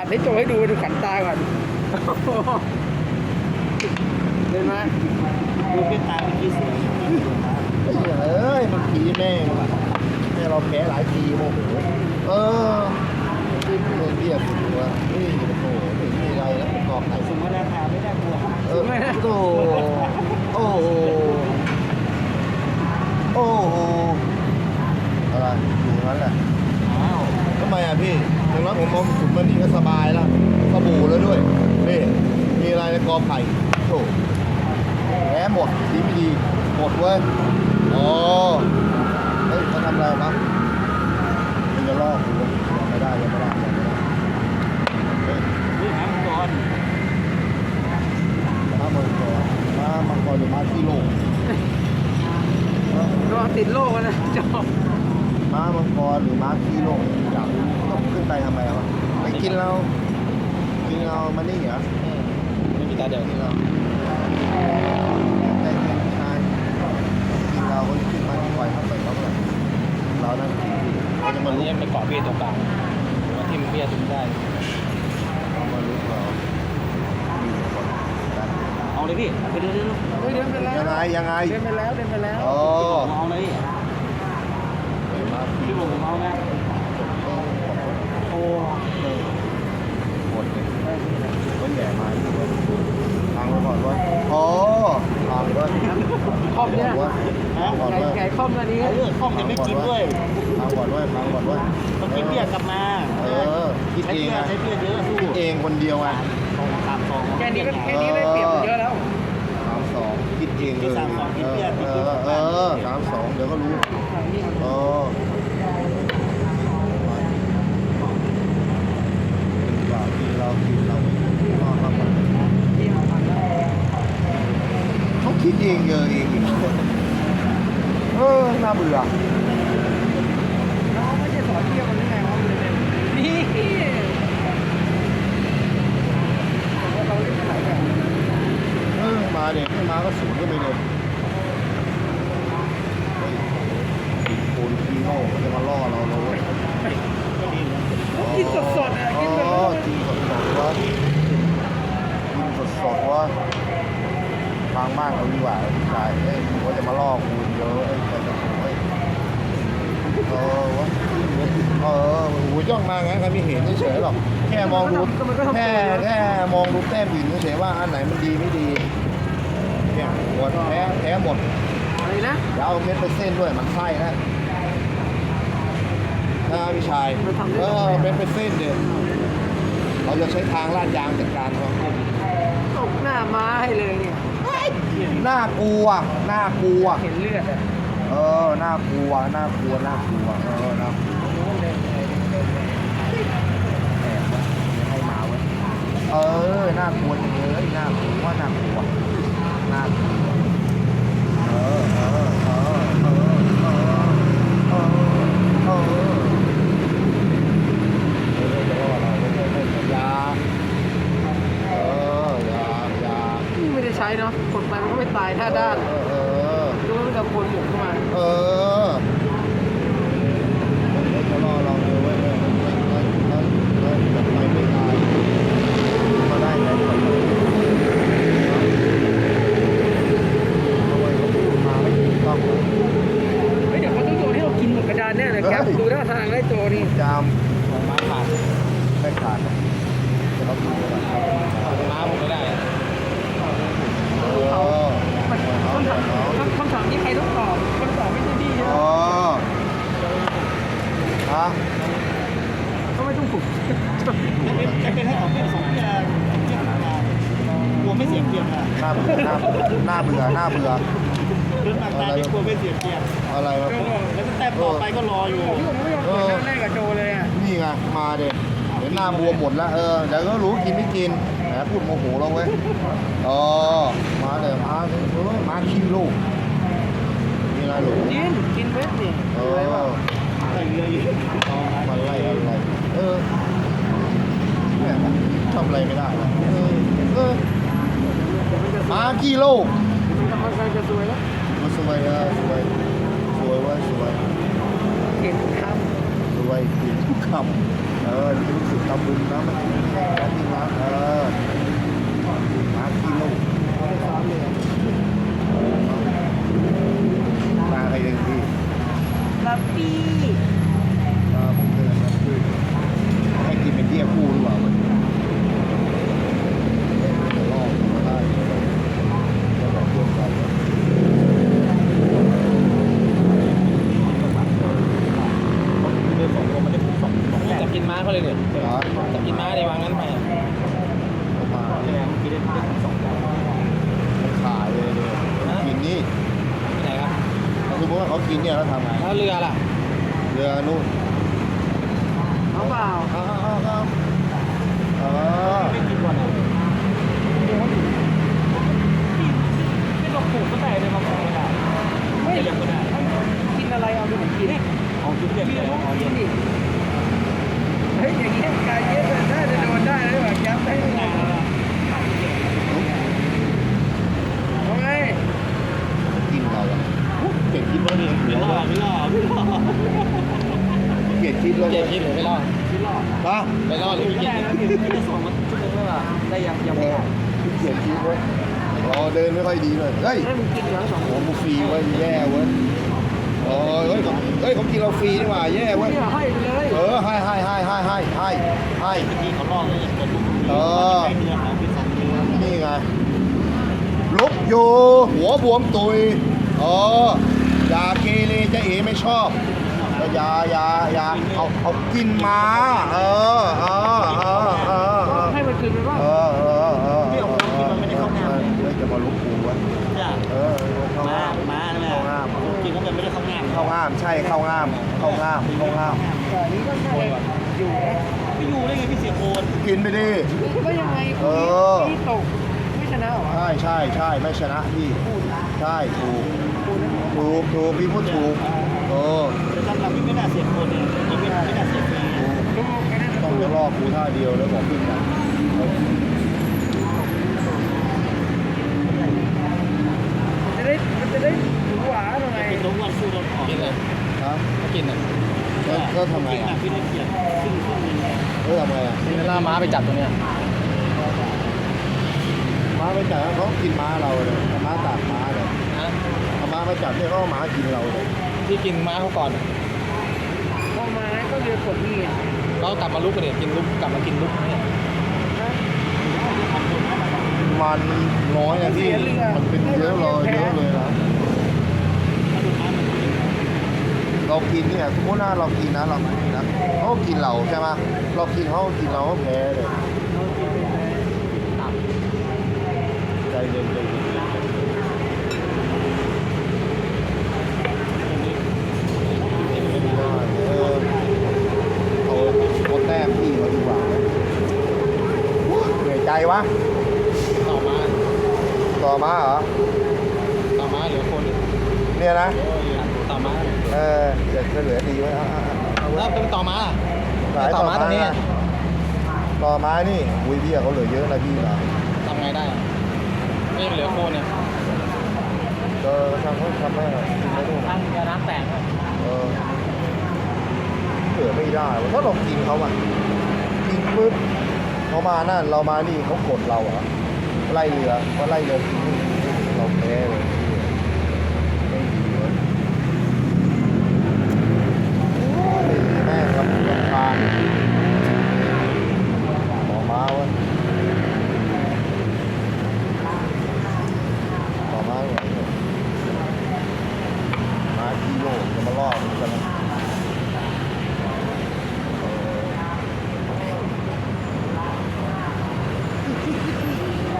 อัดให้โจให้ดูดูขันตาก่อนเห็นไหมดูเป็นตาเมื่อกี้สวยเอ้ยมันผีแม่งแม่เราแพ้หลายทีโมโหเออเรียกตัวนี่โอ้โหนี่อะไรแล้วประกอบไหนสมมติราคาไม่ได้กลัวเออโอ้โหโอ้โหโอ้โหอะไรอยู่นั้นแหละ ทำไมอะพี่อย่างน้อยผมมองสุดมันนี่ก็สบายแล้วสบู่แล้วด้วย นี่ มีอะไรในกอไผ่โอ้แพ้หมดดีไม่ดี หมดเว้ยอ๋อเฮ้ยเขาทำอะไรวะมันจะลอกกูยังไม่ได้ยังไม่ได้ยังไม่ได้เฮ้ยเฮ้ยน้ำก่อนม้ามังกรม้ามังกรหรือม้าที่โลกเอ้าระวังติดโลกนะโจม้ามังกรหรือม้าที่โลกอยากรู้ ต้องขึ้นไปทำไมวะไปกินเรากินเรามันนี่เหรอไม่มีตาเดียวกินเราแต่กินชายกินเราคนขึ้นมาที่คอยทำไปเขาเลยเรานั่นเราจะมัมานลุนี่กไปเกาะเบี้ยตรงกลางมาทิ่มเบี้ยตรงได้เรามาลุกเราอยู่คนกันเอาเลยพี่ไปเรื่อยเฮ้ยเดินไปแล้วยังไงยังไงเดินไปแล้วเดินไปแล้วโอ้ๆผมเอาเลยมา พี่บอกผมเอานะโอ้ หมดเลยก็แย่มาทางไปก่อนว่าโอ้ทางว่า คอมเนี่ย ว่าทางก่อน ไก่ ว่า ไก่คอมตัวนี้ ไอ้เรื่องข้อมยังไม่กินด้วยทางก่อนว่าทางก่อนว่ามันกินเบี้ยกลับมา เออคิดใช้เองเบี้ยอะใช้เบี้ยเยอะสู้คิดเองคนเดียวอะสองสามสองแค่นี้ก็แค่นี้ได้เปรียบเยอะแล้วสามสองคิดเองเลยเออเออสามสองเดี๋ยวก็รู้เออเป็นกว่าที่เราคิดเรานอนมากกว่าเขาคิดเองเยอะเองอีกเออน่าเบื่อ น้องไม่ใช่สอนเที่ยวมันหรือไงวะนี่เราเล่นหลายแบบ เออมาเด็กไม่มาก็สูงขึ้นไปเลยเฮ้ยโคนคีโน่มันจะมาล่อเราเราเว้ย กินสดๆอะกินแบบ อ๋อกินสดๆวะกินสดๆวะทางบ้านเขาดีกว่าพี่ชายเอ้ยว่าจะมาล่อกูเยอะเอ้ยแต่จะโอ้ยเออวะเออโอ้ยจ้อง มาไงใครไม่เห็นเฉยๆหรอกแค่มองดูแค่แค่มองดูแต้มหินเฉยๆว่าอันไหนมันดีไม่ดีเนี่ยหมดแพ้แพ้หมดอะไรนะเดี๋ยวเอาเม็ดไปเส้นด้วยมันไส้นะนะพี่ชายเออเม็ดไปเส้นเดี๋ยวเราจะใช้ทางลาดยางจัดการเขาตกหน้าม้าให้เลยเนี่ยน่ากลัวน่ากลัวเห็นเลือดอะเออน่ากลัวน่ากลัวน่ากลัวเออน่ากลัวแอบวะไม่ให้มาเว้ย เออ น่ากลัวจังเลยน่ากลัวน่ากลัวน่ากลัวเออเออเออเออเออเออเอออย่าเอออย่าอย่านี่ไม่ได้ใช้เนาะกดไปมันก็ไม่ตายท่าด้านเออเออดูมันกับคนหมุนเข้ามา เออมันจะรอเราเลยเว้ยเว้ยเว้ยเว้ยเว้ยเว้ยทำไมไม่ตายมาได้ไงก่อนเอาไว้เขาพูดมาไม่ถูกต้องเลย เฮ้ยเดี๋ยวเขาต้องโยนให้เรากินหมดกระดานแน่เลยแกปดูท่าทางได้โจนี่ จาม ของม้าขาด ไม่ขาดหรอกจะต้องดูก่อนครับ ม้าผมไม่ได้ เออ มันคำถามคำคำถามนี้ใครต้องตอบคนตอบไม่ใช่พี่ใช่ไหม อ๋อฮะ ก็ไม่ต้องฝึก จะเป็นให้ของเป็นสองเบี้ยเบี้ยธรรมดากลัวไม่เสียเปรียบอะ หน้าเบื่อหน้าเบื่อหน้าเบื่อหน้าเบื่อ เรื่องหนักตาที่กลัวไม่เสียเปรียบ อะไรวะ แล้วก็แต้มต่อไปก็รออยู่พี่ผมไม่ยอมเปิดหน้าแรกกับโจเลยอะนี่ไงมาเด็เดี๋ยวหน้าบวมหมดแล้วเออเดี๋ยวก็รู้กินไม่กินแหมพูดโมโหเราเว้ยอ๋อมาเลยมาเลยเออมาขี้ลูกมีอะไรหลูกกินกินเวทนี่เออะไรวะอใส่เรืออยู่เอามามาไล่อะไรเออแหม่ทำอะไรไม่ได้นะเออเออมาขี้ลูกมันกำลังจะสวยแล้วมาสวยอะสวยส วยว่าสวยเห็นครสวยเห็นทุกคำเออรู้สึกตำบุญนะมันแมีแค่นี่มาเออมาที่ลูกมาใครเองพี่ลับปี้ ไม่ไม่ลงก็ได้กินอะไรเอาดูผมกินเอากินเด็ดกินเลยแล้วเอากิเย็นนดิเฮ้ยอย่างเงี้ยการเย็บน่าจะโดนได้เลยว่ะย้ำได้ยังไงเอาไงกินเราอะเก่งคิดว่าเนี่ยไม่เดี๋ยวรอว่าไม่รอไม่รอเก่งคิดแล้วเก็บคิดหรือไม่รอดไม่รอปะไม่รอดหรือไม่ไม่ได้กินนะพี่ไม่ได้ส่งมาชั่วโมงแล้วล่ะได้ยังยังเอไม่อได้เก่งคิดเว้ยอ๋อเดินไม่ค่อยดีเลยเฮ้ยให้มึงกินแล้วสองโอ้โหฟ รีเว้ยแย่เว้ยโอ้ยเฮ้ยเขาเฮ้ยเขากินเราฟรีนี่หว่าแย่เว้ย เนี่ยให้ไปเลยเออให้ให้ให้ให้ให้ให้ให้ที่เขาลอกเลยเป็นลูกเออ เนื้อของเป็นสัตว์เนื้อนี่ไงลุกอยู่หัวบวมตุยเอออย่าเกเรจะเอไม่ชอบอย่าอย่าอย่าเอาเอากินมา เออเออเออเออให้มันกินไปบ้างเออเอออเฮ้ยจะมาลุกกูวะ จ้ะ เออเข้า มา ง่าม มาแม่กินก็ไม่ได้เข้า ง่ามเข้าง่ามใช่เข้าง่ามเข้าง่ามเข้าง่ามแต่อันนี้ก็น่าจะอยู่นะไม่อยู่ได้ไงพี่เสียโคนกินไปดิ ก็ยังไงเออ ที่ตกไม่ชนะเหรอใช่ใช่ใช่ไม่ชนะพี่ใช่ถูกกูนั่นถูกถูกพี่พูดถูกเออแต่สำหรับพี่ไม่น่าเสียโคนเนี่ยไม่ไม่น่าเสียฟรีถูกลูกแค่นั้นต้องจะลอกกูท่าเดียวแล้วบอกขึ้นมาจะได้มันจะได้หวานหน่อย เป็นทุกวันสู้รถ ออกกินเลยฮะกินอะแล้วแล้วทำไงกินอะพี่ได้เกียรติขึ้นขึ้นนึงแล้วทำไงอะกินแล้วม้าไปจับตรงเนี้ยม้าไปจับเขากินม้าเราเลยม้าตากม้าเลยนะเอาม้ามาจับเนี่ยเขาเอาม้ากินเราเลยที่กินม้าเขาก่อนพอมาก็เรือกดนี่อะเรากลับมาลุกกันเนี่ยกินลุกกลับมากินลุกเนี่ยมันน้อยนะพี่มันเป็นเยอะเลยเยอะเลยนะ เรากินเนี่ยสมมติว่าเรากินนะเรากินนะเขากินเราใช่ไหมเรากินเขากินเราแพ้เลยใจเย็นใจเย็นใจเย็นไม่ได้เออเอาเอาแต้มพี่มาดีกว่าเหนื่อยใจวะต่อมา ต่อมาเหรอมาเหลือคน เนี่ยนะ ต่อมา เออเดี๋ยวจะเหลือดีไว้เอาเอาเอา แล้วเป็นต่อมาล่ะ สายต่อมาตรงนี้ต่อมานี่อุ้ยพี่เขาเหลือเยอะนะพี่นะทำไงได้ไม่เหลือโคนเนี่ยเออทำเขาทำได้หรอกินได้ด้วยตั้งยาน้ำแตกเออเหลือไม่ได้วะถ้าเรากินเขาอะกินปุ๊บเขามานั่นเรามานี่เขากดเราอะไล่เรือก็ไล่เรือกินนี่เราแพ้เลยไม่ดีเว้ยโอ้ยแม่งครับลำพานหมอม้าวะหมอม้าเหรอม้ากิโลจะมาล่อมันกันนะ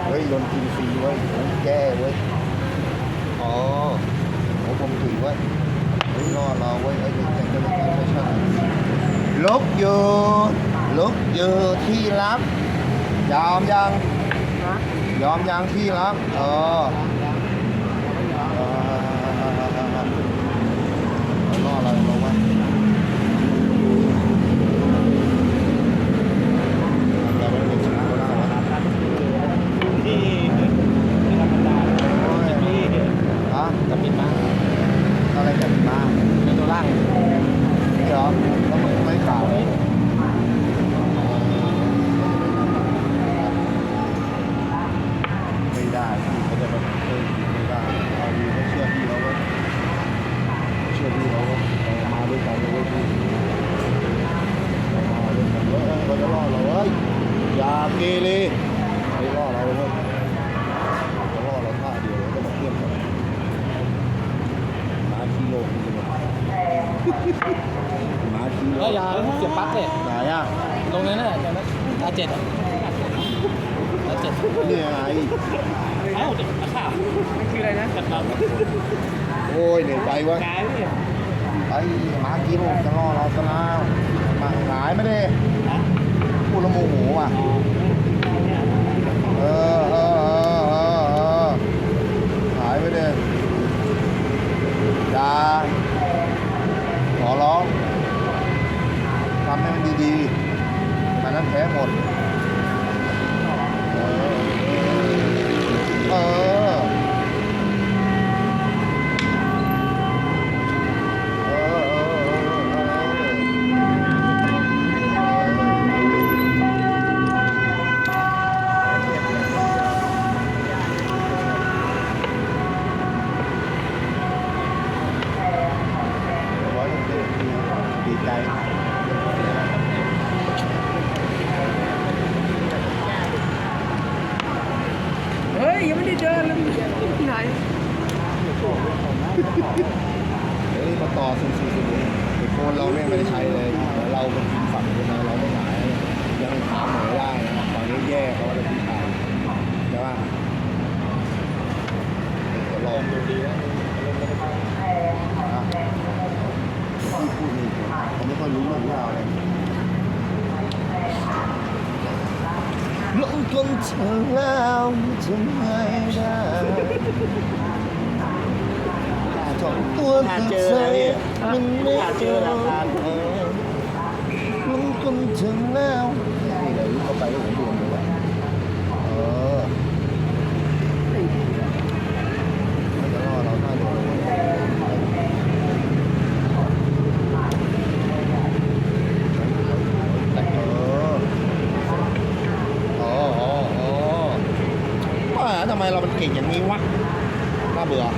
เฮ้ยโดนกินฟรีเว้ยโอ้ยแย่เว้ย อ๋อโอ้ผมถือเว้ยเฮ้ยรอเราเว้ยไอ้นี่แต่ก็ไม่ไม่ใช่ลุกอยู่ ลุกยู่ที่รักยอมยังยอมยังที่รักเออเออรอเราเราไว้เราไม่ได้ชนะก็ได้วะที่ที่ธรรมดาจะมีฮะจะปิดม้าอะไรกันมาเป็นตัวล่างนี่เหรอแล้วมันไม่ขาวไม่ได้พี่เขาจะมาเออไม่ได้เอาดีไม่เชื่อพี่เราเว้ยเชื่อพี่เราเว้ยเรามาด้วยกันเลยเว้ยพี่เรามาด้วยกันเว้ยเราจะรอดเราเว้ยอย่าเกเรไม่รอดเราเว้ยจะรอดเราท่าเดียวเราจะมาเทียบกันมาที่โลกนี่เลยมาที่โลแล้วกยาเสียบปลั๊กเนี่ยไหนอะลงนั้นน่ะอย่างนั้นอาเจ็ดอะอาเจ็ดนี่ยังไงเอ้าเด็กข้าวมันคืออะไรนะกระตับเโอ้ยเหนื่อยใจวะกายพี่ไปหากินจะล่อเราซะแล้วมาหายไม่ได้นะพูดแล้วโมโหอะอ๋อเนี่ย เออเออเออเออเออหายไปเลยอย่าขอร้องทำให้มันดีๆมันนั้นแพ้หมดเออ เออ เออ เออ ร้อยหนึ่งดีใจ เฮ้ย ยังไม่ได้เดินเลยที่ไหน เฮ้ยมาต่อศูนย์ศูนย์ศูนย์ไอโฟนเราเนี่ยไม่ได้ใช้เลย เราเป็นทีมฝั่งคนนะเราไม่หายยังถามหมอได้นะฝั่งนี้แย่เพราะว่าเราผู้ชายใช่ป่ะเดี๋ยวลองดูดีนะที่พูดนี่ผมไม่ค่อยรู้เรื่องราวเลยลงคนเธอแล้วจะไม่ได้จองตัวเจอใจมันไม่เจอราคาเออลงคนถึงแล้วนี่เลยเข้าไปผมดูเลยว่าเออมันจะล่อเราหน้าดูเลยแต่เอออ๋ออ๋ออ๋อว่าทำไม เรามันเก่งอย่างนี้วะน่าเบื่อเอ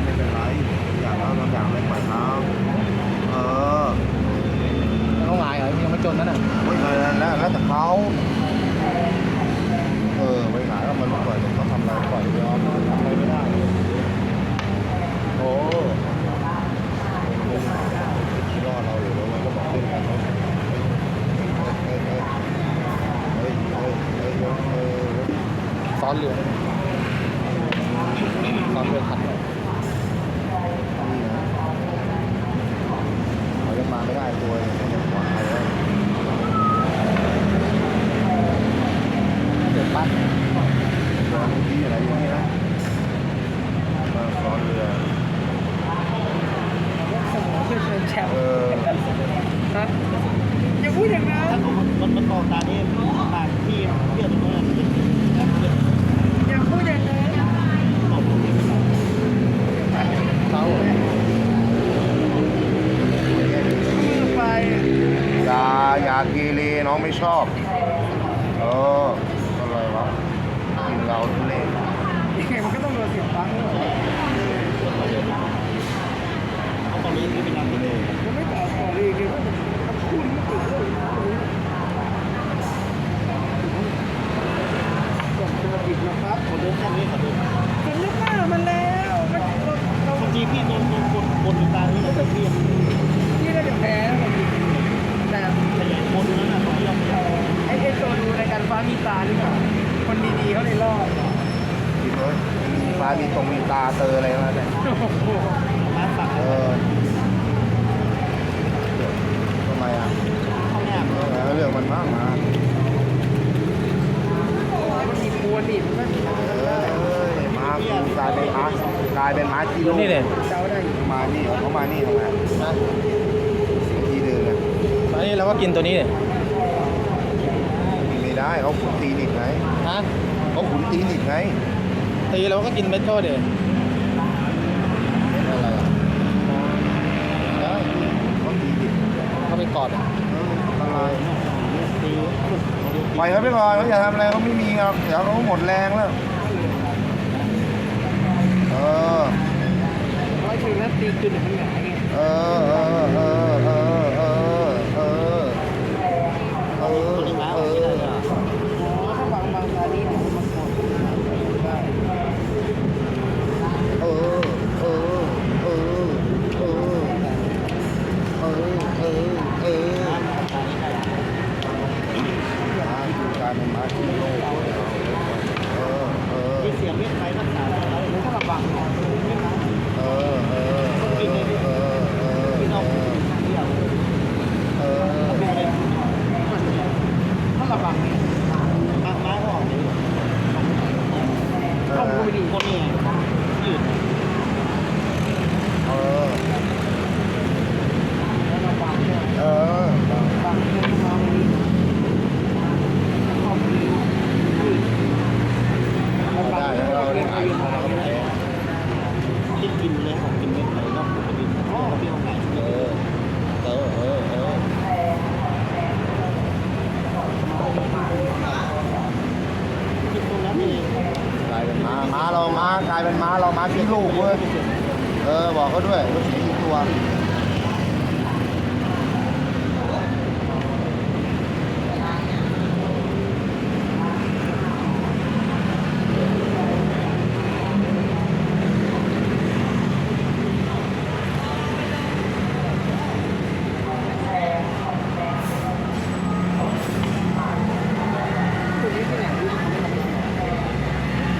ก็ไม่เป็นไร อยากเอาบางอย่างไม่ปล่อยน้ำเออเขาหงายเหรอยังไม่จนนั่นน่ะไม่เลยแล้วแล้วแต่เขาเออไม่หายก็มาลุกปล่อยเขาทำอะไรปล่อยยอมทำอะไรไม่ได้โอ้รอเราอยู่แล้วมันก็บอกเล่นกันเขาเฮ้ยเฮ้ยเฮ้ยเฮ้ยเฮ้ยเฮ้ยเฮ้ซ้อนเรือซ้อนเรือขัดเลย นี่นะเขาจะมาไม่ได้ ตัวเองไม่ได้ขวางใครเลยวปั้นตอนที่อะไรอย่างนี้นะมาซ้อนเรือสมองช่เชิญแชมป์อย่าพูดอย่างนั้นมันมันออกตานี่ผ่านที่เที่ยวตรงนั้นอย่าพูดากเกเรน้องไม่ชอบ เอออะไรวะกินเราทุเรศ ยังไงมันก็ต้องโดนเสียบปลั๊กด้วย เอาตอนนี้คือเป็นน้ำทะเล มันไม่ต่อต่อเลยคือว่ามันพูดไม่ติดเลยส่งตัวผิดนะครับ ขอดูแค่นี้ขอดู ผมนึกว่ามันแล้วมันเรา บางทีพี่โดนโดนกดบนตานี่เราเรียน ที่ได้แพ้แต่ ขยายบนนั้นน่ะของที่เรา ไอ้ไอ้ตัวดูรายการฟ้ามีตาหรือเปล่าคนดีๆเขาเลยรอด กินเลยมี ฟ้ามีตรงมีตาเตออะไรมาเนี่ยร้านฝากเออทำไมอะข้าวแนบเออเรื่องมันมากมามันมีครัวดิบมันเออมากลายเป็นม้ากลายเป็นม้ากิโลนี่เลยเจ้าได้มานี่เขามานี่ทำไมนะทีเดินเลยอันนี้เราก็กินตัวนี้เลยไม่ได้เขาขุนตีนิดไงฮะเขาขุนตีนิดไง ตีเราก็กินเม็ดเข้าเดี๋ยวเป็นอะไรอะได้เขาตีนิดเข้าไปกอดอะเอออะไรตีปล่อยเขาไปก่อนเขาอย่าทำอะไรเขาไม่มีหรอกเดี๋ยวเขาหมดแรงแล้วเออร้อยคือนั้นตีจุดมันหงายไงเออเออเออเออ เออ เออ เออ ตัวนี้ม้า เอ ที่ไหน อ อะ อ๋อถ้าวางบางตานี้เดี๋ยวมันกดได้ เออ เออ เออ เออ เออ เออ เออม้า คือการเป็นม้าที่โลกเออ เออ ที่เสียงเม็ดไปรักษาอะไร ถ้าระวังเนี่ย เออ เออ เออ เออ เออ ที่เราที่เรา เออ ถ้าระวังเนี่ย มากม้าก็ออกเลย ต้องดูดี คนนี้ยืด เออ ระวังเนี่ย เออ บางเรื่องมองดีข้อมือระวั ได้ ง แล้วเราได้ขายของเราก็แพ้ รีบกินเลยของกินเม็ดไปนอกปกติอ๋อเปรี้ยวไก่ เออ เออ เออ เออ กินตรงนั้นเอง กลายเป็น ม้าเราม้ากลายเป็นม้าเราม้าขี้ลูกเว้ยเออบอกเขาด้วยว่าเสียอีกตัวนี้ที่ไหนดู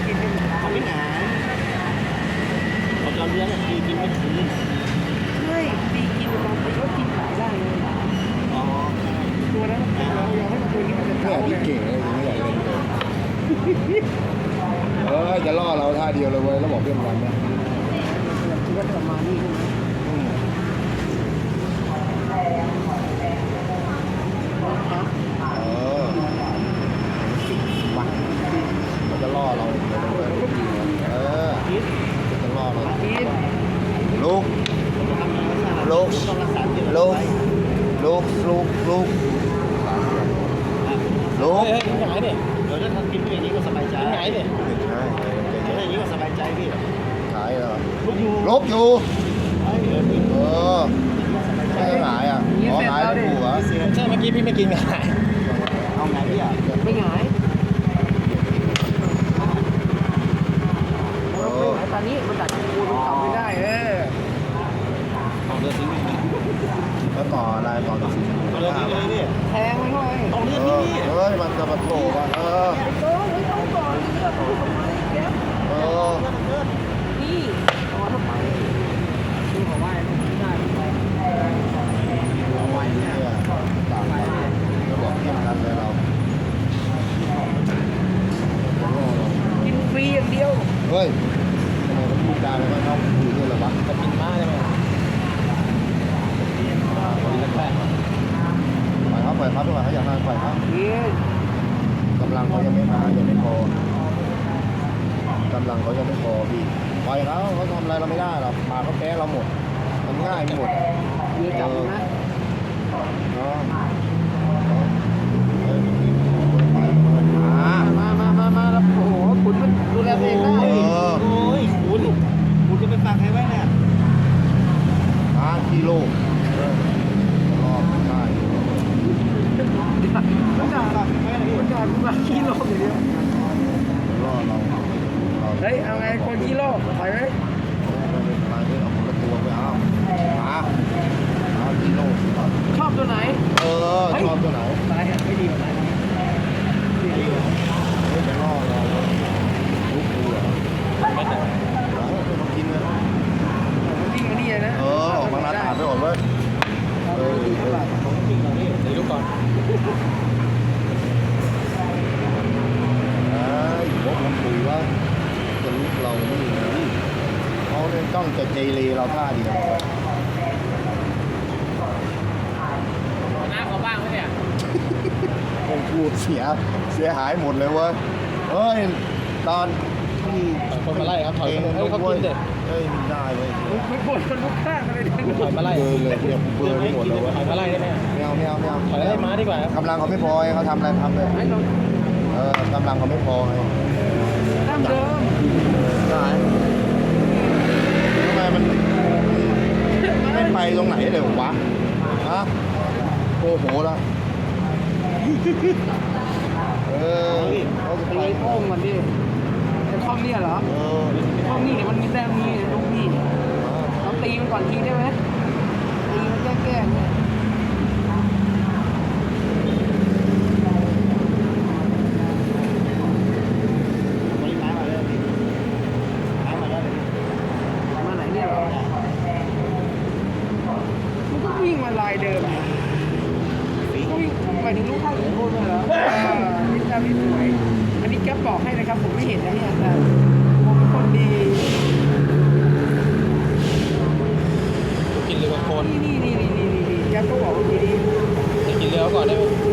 กินเป็น เขาไม่หนาเขาจะเลี้ยงกินกินไม่ถึง ไม่ตีกินบางทีก็กินขายได้เลย อ๋อ ตัวนั้นเรายอมให้ตัวนี้มันจะ ไม่ เก่า อยาก เล ที่ ย เก่งเลย ไม่อยากเล่นเลยเออจะล่อเราท่าเดียวเลยเว้ยแล้วบอกเพื่อนกันนะคิดว่าประมาณนี้ใช่ไหมเออจะล่อเราเออจะล่อเราลูกลูกลูกลูกลูกลูก ลุก เฮ้ยหงายดิเดี๋ยวถ้าทำกินอย่างนี้ก็สบายใจหงายดิไม่ใช่เดี๋ยวอย่างนี้ก็สบายใจพี่ขายเหรอลุกอยู่ลบอยู่ไอ้เดี๋ยวพี่เออไม่ได้ขายอะอ๋อขายแลูกหัวเสียใช่เมื่อกี้พี่ไม่กินหงายเอาไงพี่อะไม่หงายาเขาอยากมาปล่อยเขากำลังเขายังไม่มายังไม่พอกำลังเขายังไม่พอพี่ปครับเขาทำอะไรเราไม่ได้หรอกมาเขาแพ้เราหมดมันง่ายหมดยืดจับนะมามามามาแล้วโอ้โหคุณมันดูแลเอได้โอ้ยคุณคุณจะไปฝากใครไว้เนี่ยห้ากิโล มันด่ามันด่ากูมาขี้โลกอย่างเดียวล่อเราเฮ้ยเอาไงคนขี้โลกไปไหมมาเอาคนละตัวไปเอามามาขี้โลชอบตัวไหน เออ เจเรเราท่าเดียวหน้าเขาบ้างไหมเนี่ยคงพูดเสียเสียหายหมดเลยเว้ยเฮ้ยตอนที่คนมาไล่ครับถอยเองคนให้เขากินเด็ดเฮ้ยไม่ได้เว้ยไม่ปวดคนลุกข้างเลยถอยมาไล่เบลอเลยเนี่ยเบลอไปหมดเลยเว้ยถอยมาไล่ได้ไหมไม่เอาไม่เอาไม่เอาถอยไล่ม้าดีกว่าครับกำลังเขาไม่พอไงเขาทำอะไรทำเลยให้เราเออกำลังเขาไม่พอไงตั้งเดิมใช่ทำไมมันไม่ไปตรงไหนเลยวะฮะโอ้โหละเออเขาจะไปไปโป้งมันดิไอ้ข้อมเนี่ยเหรอเออข้อมนี่เดี๋ยวมันมีแต้มนี่ลูกนี่เราตีมันก่อนทีได้ไหมตีมันแก้ๆเนี่ย บริการมาเลยพี่น้ำมาแล้วเลย มาไหนเนี่ยเหรอมันก็วิ่งมาลายเดิมอะก็วิ่งหมายถึงลูกข้างของโทษเลยเหรออ่านี่แต้มนี่สวย อันนี้แก๊ปบอกให้นะครับ ผมไม่เห็นนะเนี่ยแต่ผมเป็นคนดีกินเรือโคนนี่นี่นี่นี่นี่นี่แก๊ปก็บอกว่าดีดีจะกินเรือก่อนได้ไหม